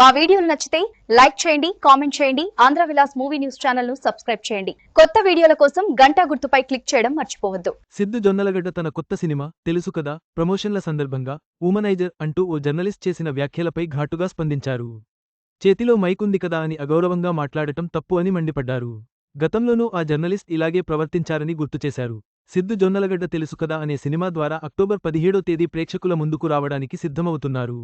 మా వీడియోలు నచ్చితే లైక్ చేయండి కామెంట్ చేయండి ఆంధ్ర విలాస్ మూవీ న్యూస్ ఛానల్ను సబ్స్క్రైబ్ చేయండి. కొత్త వీడియోల కోసం గంటా గుర్తుపై క్లిక్ చేయడం మర్చిపోవద్దు. సిద్ధు జొన్నలగడ్డ తన కొత్త సినిమా తెలుసు కదా ప్రమోషన్ల సందర్భంగా ఊమనైజర్ అంటూ ఓ జర్నలిస్ట్ చేసిన వ్యాఖ్యలపై ఘాటుగా స్పందించారు. చేతిలో మైకుంది కదా అని అగౌరవంగా మాట్లాడటం తప్పు అని మండిపడ్డారు. గతంలోనూ ఆ జర్నలిస్ట్ ఇలాగే ప్రవర్తించారని గుర్తుచేశారు సిద్ధు జొన్నలగడ్డ తెలుసు కదా అనే సినిమా ద్వారా అక్టోబర్ పదిహేడో తేదీ ప్రేక్షకుల ముందుకు రావడానికి సిద్ధమవుతున్నారు.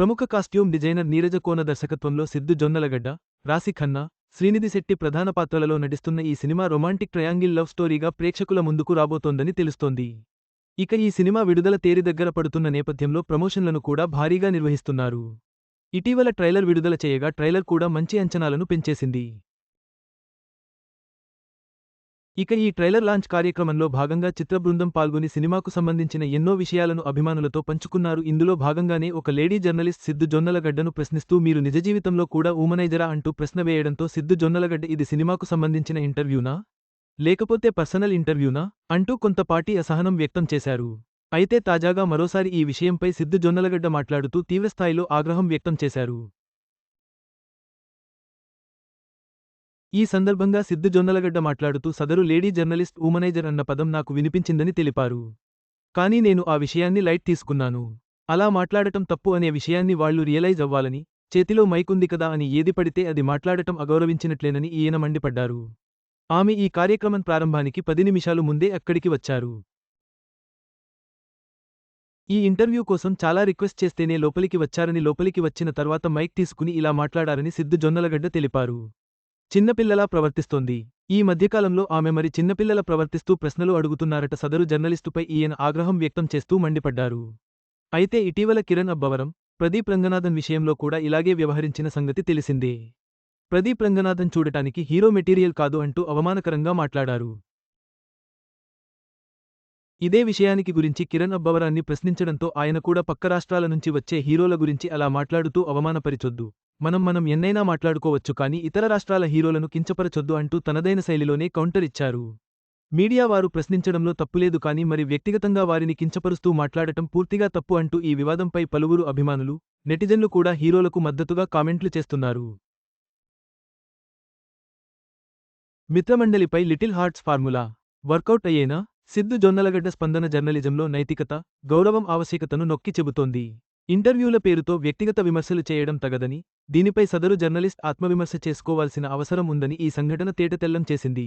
ప్రముఖ కాస్ట్యూమ్ డిజైనర్ నీరజ కోన దర్శకత్వంలో సిద్ధు జొన్నలగడ్డ రాశి ఖన్నా శ్రీనిధి శెట్టి ప్రధాన పాత్రలలో నటిస్తున్న ఈ సినిమా రొమాంటిక్ ట్రయాంగిల్ లవ్ స్టోరీగా ప్రేక్షకుల ముందుకు రాబోతోందని తెలుస్తోంది. ఇక ఈ సినిమా విడుదల తేరి దగ్గర పడుతున్న నేపథ్యంలో ప్రమోషన్లను కూడా భారీగా నిర్వహిస్తున్నారు. ఇటీవల ట్రైలర్ విడుదల చేయగా ట్రైలర్ కూడా మంచి అంచనాలను పెంచేసింది. ఇక ఈ ట్రైలర్ లాంచ్ కార్యక్రమంలో భాగంగా చిత్రబృందం పాల్గొని సినిమాకు సంబంధించిన ఎన్నో విషయాలను అభిమానులతో పంచుకున్నారు. ఇందులో భాగంగానే ఒక లేడీ జర్నలిస్ట్ సిద్ధు జొన్నలగడ్డను ప్రశ్నిస్తూ మీరు నిజ జీవితంలో కూడా ఊమనైజరా అంటూ ప్రశ్న వేయడంతో సిద్ధు జొన్నలగడ్డ ఇది సినిమాకు సంబంధించిన ఇంటర్వ్యూనా? లేకపోతే పర్సనల్ ఇంటర్వ్యూనా? అంటూ కొంతపాటి అసహనం వ్యక్తం చేశారు. అయితే తాజాగా మరోసారి ఈ విషయంపై సిద్ధు జొన్నలగడ్డ మాట్లాడుతూ తీవ్రస్థాయిలో ఆగ్రహం వ్యక్తం చేశారు. ఈ సందర్భంగా సిద్ధు జొన్నలగడ్డ మాట్లాడుతూ సదరు లేడీ జర్నలిస్ట్ ఊమనైజర్ అన్న పదం నాకు వినిపించిందని తెలిపారు. కానీ నేను ఆ విషయాన్ని లైట్ తీసుకున్నాను. అలా మాట్లాడటం తప్పు అనే విషయాన్ని వాళ్ళు రియలైజ్ అవ్వాలని చేతిలో మైకుంది కదా అని ఏది పడితే అది మాట్లాడటం అగౌరవించినట్లేనని ఈయన మండిపడ్డారు. ఆమె ఈ కార్యక్రమం ప్రారంభానికి పది నిమిషాలు ముందే అక్కడికి వచ్చారు. ఈ ఇంటర్వ్యూ కోసం చాలా రిక్వెస్ట్ చేస్తేనే లోపలికి వచ్చారని లోపలికి వచ్చిన తర్వాత మైక్ తీసుకుని ఇలా మాట్లాడారని సిద్ధు జొన్నలగడ్డ తెలిపారు. చిన్నపిల్లలా ప్రవర్తిస్తోంది. ఈ మధ్యకాలంలో ఆమె మరి చిన్నపిల్లల ప్రవర్తిస్తూ ప్రశ్నలు అడుగుతున్నారట సదరు జర్నలిస్టుపై ఈయన ఆగ్రహం వ్యక్తం చేస్తూ మండిపడ్డారు. అయితే ఇటీవల కిరణ్ అబ్బవరం ప్రదీప్ రంగనాథన్ విషయంలో కూడా ఇలాగే వ్యవహరించిన సంగతి తెలిసిందే. ప్రదీప్ రంగనాథన్ చూడటానికి హీరో మెటీరియల్ కాదు అంటూ అవమానకరంగా మాట్లాడారు. ఇదే విషయానికి గురించి కిరణ్ అబ్బవరాన్ని ప్రశ్నించడంతో ఆయన కూడా పక్క రాష్ట్రాల నుంచి వచ్చే హీరోల గురించి అలా మాట్లాడుతూ అవమానపరిచొద్దు. మనం మనం ఎన్నైనా మాట్లాడుకోవచ్చు కానీ ఇతర రాష్ట్రాల హీరోలను కించపరచొద్దు అంటూ తనదైన శైలిలోనే కౌంటర్ ఇచ్చారు. మీడియా వారు ప్రశ్నించడంలో తప్పులేదు కానీ మరి వ్యక్తిగతంగా వారిని కించపరుస్తూ మాట్లాడటం పూర్తిగా తప్పు అంటూ ఈ వివాదంపై పలువురు అభిమానులు నెటిజన్లు కూడా హీరోలకు మద్దతుగా కామెంట్లు చేస్తున్నారు. మిత్రమండలిపై little hearts formula work out అయ్యేనా? Siddhu Jonnalagadda స్పందన జర్నలిజంలో నైతికత గౌరవం ఆవశ్యకతను నొక్కి చెబుతోంది. ఇంటర్వ్యూల పేరుతో వ్యక్తిగత విమర్శలు చేయడం తగదని దీనిపై సదరు జర్నలిస్ట్ ఆత్మవిమర్శ చేసుకోవాల్సిన అవసరం ఉందని ఈ సంఘటన తేటతెల్లం చేసింది.